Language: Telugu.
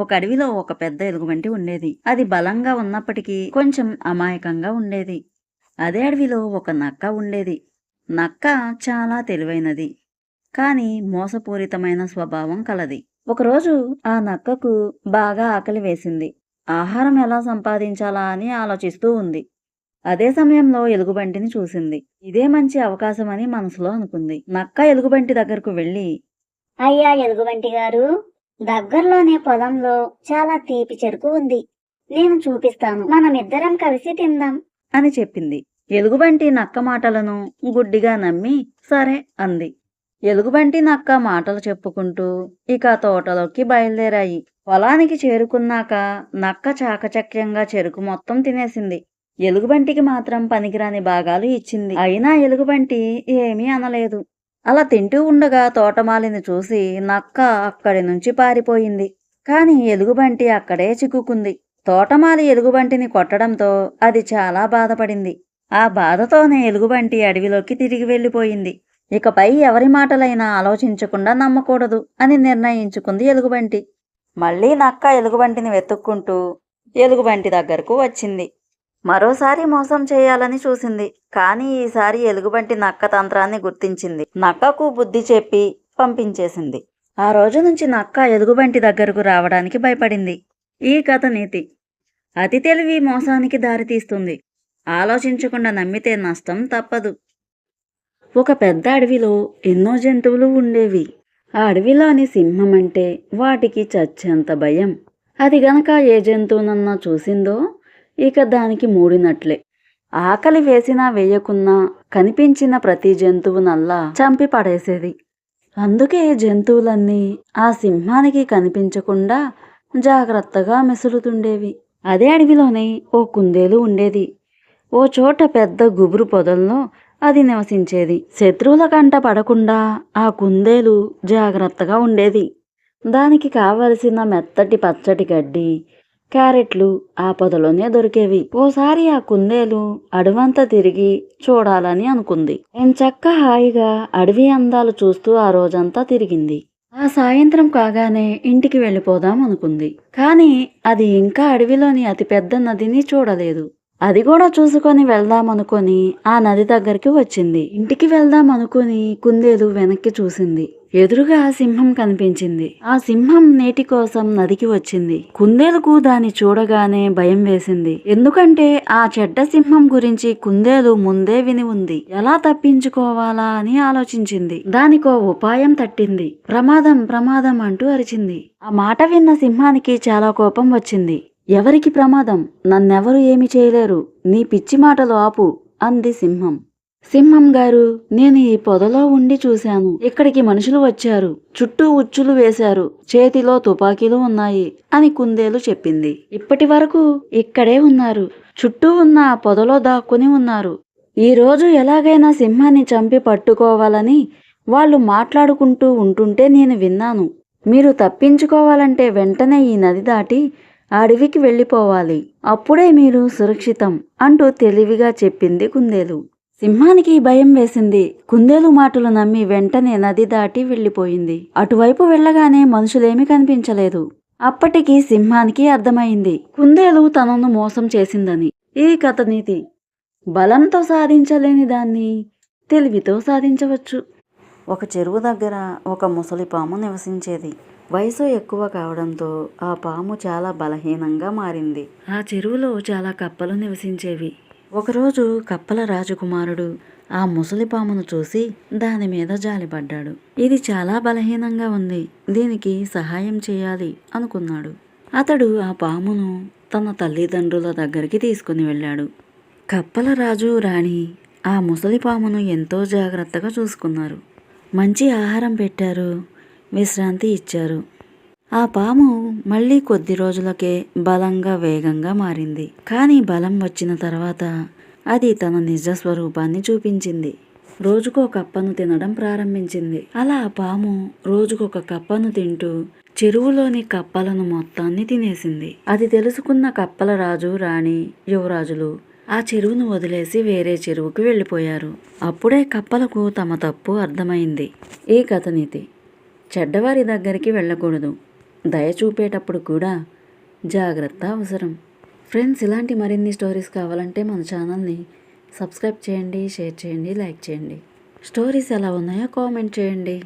ఒక అడవిలో ఒక పెద్ద ఎలుగుబంటి ఉండేది. అది బలంగా ఉన్నప్పటికీ కొంచెం అమాయకంగా ఉండేది. అదే అడవిలో ఒక నక్క ఉండేది. నక్క చాలా తెలివైనది కాని మోసపూరితమైన స్వభావం కలది. ఒకరోజు ఆ నక్కకు బాగా ఆకలి వేసింది. ఆహారం ఎలా సంపాదించాలా అని ఆలోచిస్తూ ఉంది. అదే సమయంలో ఎలుగుబంటిని చూసింది. ఇదే మంచి అవకాశమని మనసులో అనుకుంది. నక్క ఎలుగుబంటి దగ్గరకు వెళ్ళి అయ్యా ఎలుగుబంటి గారు దగ్గర్లోనే పొలంలో చాలా తీపి చెరుకు ఉంది. నేను చూపిస్తాను. మనమిద్దరం కలిసి తిందాం. అని చెప్పింది. ఎలుగుబంటి నక్క మాటలను గుడ్డిగా నమ్మి సరే అంది. ఎలుగుబంటి నక్క మాటలు చెప్పుకుంటూ ఇక తోటలోకి బయలుదేరాయి. పొలానికి చేరుకున్నాక నక్క చాకచక్యంగా చెరుకు మొత్తం తినేసింది. ఎలుగుబంటికి మాత్రం పనికిరాని భాగాలు ఇచ్చింది. అయినా ఎలుగుబంటి ఏమీ అనలేదు. అలా తింటూ ఉండగా తోటమాలిని చూసి నక్క అక్కడి నుంచి పారిపోయింది. కాని ఎలుగుబంటి అక్కడే చిక్కుకుంది. తోటమాలి ఎలుగుబంటిని కొట్టడంతో అది చాలా బాధపడింది. ఆ బాధతోనే ఎలుగుబంటి అడవిలోకి తిరిగి వెళ్ళిపోయింది. ఇకపై ఎవరి మాటలైనా ఆలోచించకుండా నమ్మకూడదు అని నిర్ణయించుకుంది ఎలుగుబంటి. మళ్ళీ నక్క ఎలుగుబంటిని వెతుక్కుంటూ ఎలుగుబంటి దగ్గరకు వచ్చింది. మరోసారి మోసం చేయాలని చూసింది. కానీ ఈసారి ఎలుగుబంటి నక్క తంత్రాన్ని గుర్తించింది. నక్కకు బుద్ధి చెప్పి పంపించేసింది. ఆ రోజు నుంచి నక్క ఎలుగుబంటి దగ్గరకు రావడానికి భయపడింది. ఈ కథ నీతి. అతి తెలివి మోసానికి దారితీస్తుంది ఆలోచించకుండా నమ్మితే నష్టం తప్పదు. ఒక పెద్ద అడవిలో ఎన్నో జంతువులు ఉండేవి. ఆ అడవిలోని సింహం అంటే వాటికి చచ్చేంత భయం. అది గనక ఏ జంతువునన్నా చూసిందో ఇక దానికి మూడినట్లే. ఆకలి వేసినా వేయకున్నా కనిపించిన ప్రతి జంతువునల్లా చంపి పడేసేది. అందుకే జంతువులన్నీ ఆ సింహానికి కనిపించకుండా జాగ్రత్తగా మెసులుతుండేవి. అదే అడవిలోనే ఓ కుందేలు ఉండేది. ఓ చోట పెద్ద గుబురు పొదల్లో అది నివసించేది. శత్రువుల కంట పడకుండా ఆ కుందేలు జాగ్రత్తగా ఉండేది. దానికి కావలసిన మెత్తటి పచ్చటి గడ్డి క్యారెట్లు ఆ పొదలోనే దొరికేవి. ఓసారి ఆ కుందేలు అడవంతా తిరిగి చూడాలని అనుకుంది. ఎంచక్క హాయిగా అడవి అందాలు చూస్తూ ఆ రోజంతా తిరిగింది. ఆ సాయంత్రం కాగానే ఇంటికి వెళ్ళిపోదాం అనుకుంది. కానీ అది ఇంకా అడవిలోని అతిపెద్ద నదిని చూడలేదు. అది కూడా చూసుకొని వెళ్దాం అనుకొని ఆ నది దగ్గరికి వచ్చింది. ఇంటికి వెళ్దాం అనుకుని కుందేలు వెనక్కి చూసింది. ఎదురుగా సింహం కనిపించింది. ఆ సింహం నేటి కోసం నదికి వచ్చింది. కుందేలుకు దాన్ని చూడగానే భయం వేసింది. ఎందుకంటే ఆ చెడ్డ సింహం గురించి కుందేలు ముందే విని ఉంది. ఎలా తప్పించుకోవాలా అని ఆలోచించింది. దానికో ఉపాయం తట్టింది. ప్రమాదం ప్రమాదం అంటూ అరిచింది. ఆ మాట విన్న సింహానికి చాలా కోపం వచ్చింది. ఎవరికి ప్రమాదం? నన్నెవరు ఏమి చేయలేరు. నీ పిచ్చి మాటలు ఆపు అంది సింహం. సింహం గారు నేను ఈ పొదలో ఉండి చూశాను. ఇక్కడికి మనుషులు వచ్చారు. చుట్టూ ఉచ్చులు వేశారు. చేతిలో తుపాకీలు ఉన్నాయి అని కుందేలు చెప్పింది. ఇప్పటి వరకు ఇక్కడే ఉన్నారు. చుట్టూ ఉన్న ఆ పొదలో దాక్కుని ఉన్నారు. ఈరోజు ఎలాగైనా సింహాన్ని చంపి పట్టుకోవాలని వాళ్ళు మాట్లాడుకుంటూ ఉంటుంటే నేను విన్నాను. మీరు తప్పించుకోవాలంటే వెంటనే ఈ నది దాటి అడవికి వెళ్ళిపోవాలి. అప్పుడే మీరు సురక్షితం అంటూ తెలివిగా చెప్పింది కుందేలు. సింహానికి భయం వేసింది. కుందేలు మాటలు నమ్మి వెంటనే నది దాటి వెళ్ళిపోయింది. అటువైపు వెళ్ళగానే మనుషులేమీ కనిపించలేదు. అప్పటికి సింహానికి అర్థమైంది. కుందేలు తనను మోసం చేసిందని. ఈ కథ నీతి. బలంతో సాధించలేని దాన్ని తెలివితో సాధించవచ్చు. ఒక చెరువు దగ్గర ఒక ముసలి పాము నివసించేది. వయసు ఎక్కువ కావడంతో ఆ పాము చాలా బలహీనంగా మారింది. ఆ చెరువులో చాలా కప్పలు నివసించేవి. ఒకరోజు కప్పల రాజకుమారుడు ఆ ముసలి పామును చూసి దాని మీద జాలిపడ్డాడు. ఇది చాలా బలహీనంగా ఉంది. దీనికి సహాయం చేయాలి అనుకున్నాడు. అతడు ఆ పామును తన తల్లిదండ్రుల దగ్గరికి తీసుకుని వెళ్ళాడు. కప్పల రాజు రాణి ఆ ముసలి పామును ఎంతో జాగ్రత్తగా చూసుకున్నారు. మంచి ఆహారం పెట్టారు. విశ్రాంతి ఇచ్చారు. ఆ పాము మళ్ళీ కొద్ది రోజులకే బలంగా వేగంగా మారింది. కానీ బలం వచ్చిన తర్వాత అది తన నిజ స్వరూపాన్ని చూపించింది. రోజుకో కప్పను తినడం ప్రారంభించింది. అలా ఆ పాము రోజుకొక కప్పను తింటూ చెరువులోని కప్పలను మొత్తాన్ని తినేసింది. అది తెలుసుకున్న కప్పల రాజు రాణి యువరాజులు ఆ చెరువును వదిలేసి వేరే చెరువుకు వెళ్ళిపోయారు. అప్పుడే కప్పలకు తమ తప్పు అర్థమైంది. ఈ కథనీతి చెడ్డవారి దగ్గరికి వెళ్ళకూడదు. దయ చూపేటప్పుడు కూడా జాగ్రత్త అవసరం. ఫ్రెండ్స్ ఇలాంటి మరిన్ని స్టోరీస్ కావాలంటే మన ఛానల్ని సబ్స్క్రైబ్ చేయండి షేర్ చేయండి లైక్ చేయండి. స్టోరీస్ ఎలా ఉన్నాయో కామెంట్ చేయండి.